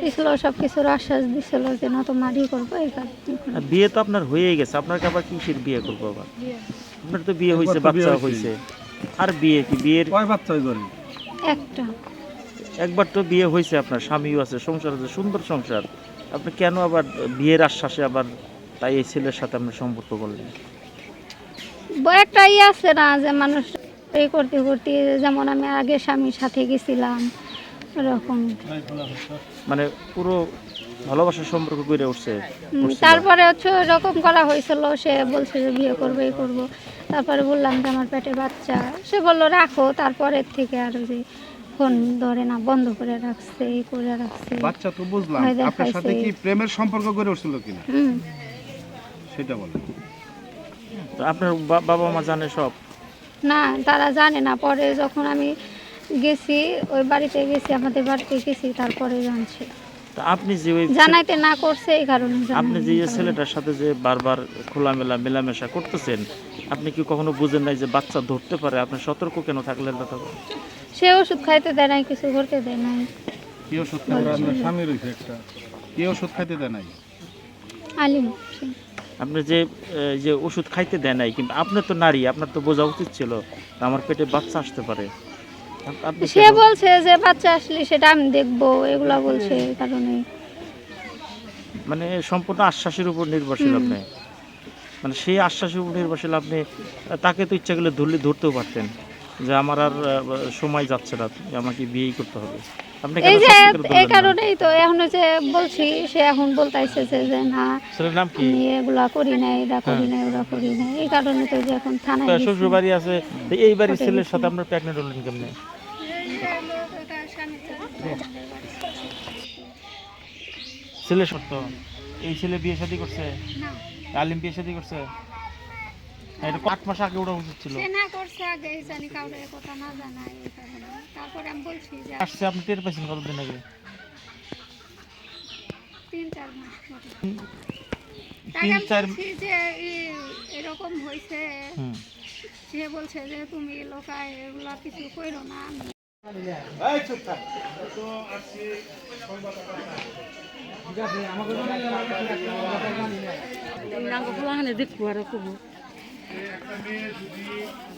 দিছিল সব কিছুর আশ্বাস দিছিল যে না করব এই আর বিয়ে তো আপনার হয়েই গেছে আপনাকে আবার কিসের বিয়ে করব আবার? আপনার তো বিয়ে হয়েছে একবার তো বিয়ে বাচ্চা হয়েছে। আর বিয়ে কি বিয়ের? কয় বাচ্চা ঘরে একটা। একবার তো বিয়ে হয়েছে আপনার স্বামীও আছে সংসার আছে সুন্দর সংসার। আপনি কেন আবার বিয়ের আশ্বাসে আবার তাই এই ছেলের সাথে আপনি সম্পর্ক করলেন? একটা ইয়ে আছে না যে মানুষ এই করতে করতে যেমন আমি আগে স্বামীর সাথে গেছিলাম এরকম। মানে পুরো ভালোবাসার সম্পর্ক গড়ে উঠছে তারপরে হচ্ছে এরকম করা হয়েছিল সে বলছে যে বিয়ে করবে এই করব। তারপরে বললাম যে আমার পেটে বাচ্চা। সে বলল রাখো তারপরের থেকে আর যে ফোন ধরে না বন্ধ করে রাখছে এই করে রাখছে। বাচ্চা তো বুঝলাম। আপনার সাথে কি প্রেমের সম্পর্ক গড়ে উঠছিল কিনা? হুম। সেটা বলেন। তো আপনার বাবা মা জানে সব? না তারা জানে না। পরে যখন আমি গেছি ওই বাড়িতে গেছি আমাদের বাড়িতে গেছি তারপরে জানছে। তো আপনি যে ওই জানাইতে না করছে এই কারণে আপনি যে এই ছেলেটার সাথে যে বারবার খোলামেলা মেলামেশা করতেছেন আপনি কি কখনো বুঝেন নাই যে বাচ্চা ধরতে পারে? আপনি সতর্ক কেন থাকলেন না তখন? সে ওষুধ খাইতে দেয় নাই কিছু করতে দেয় নাই। কি ওষুধ খাইতে আপনার স্বামী রয়েছে একটা। কি ওষুধ খাইতে দেয় নাই? আলিম। আপনি যে যে ওষুধ খাইতে দেয় নাই কিন্তু আপনি তো নারী আপনার তো বোঝা উচিত ছিল আমার পেটে বাচ্চা আসতে পারে। সে বলছে যে বাচ্চা আসলে সেটা আমি দেখব এগুলা বলছে এই কারণে। মানে সম্পূর্ণ আশ্বাসের উপর নির্ভরশীল আপনি। মানে সেই আশ্বাসের উপর নির্ভরশীল আপনি তাকে তো ইচ্ছা করলে ধরলে ধরতেও পারতেন যে আমার আর সময় যাচ্ছে না আমাকে বিয়েই করতে হবে। এই যে সত্যি করে বললেন এই কারণেই তো এখন যে বলছি সে এখন বলতাইছে যে যে না ছেলের নাম কি? এগুলা করি নাই এটা করি। ওরা করি নাই। এই কারণে তো যে এখন থানায় শ্বশুর বাড়ি আছে এই বাড়ির ছেলের সাথে আপনার প্রেগনেন্ট হলেন কেমনে? ছেলে সত্য এই ছেলে বিয়ে শাদী করছে? না, আলিম বিয়ে শাদী করছে? এটা আট মাস আগে ওটা উচিত ছিল। সে না করছে আগে জানি কাউরে কথা না জানাই তারপরে আমি বলছি যে আসছে আপনি টের পাইছেন কতদিন আগে? তিন চার মাস পরে। তিন চার যে ই- এরকম হয়েছে সে বলছে যে তুমি লোকায় এগুলা কিছু কইরো না আমি আর কবো একটা মেয়ে কব।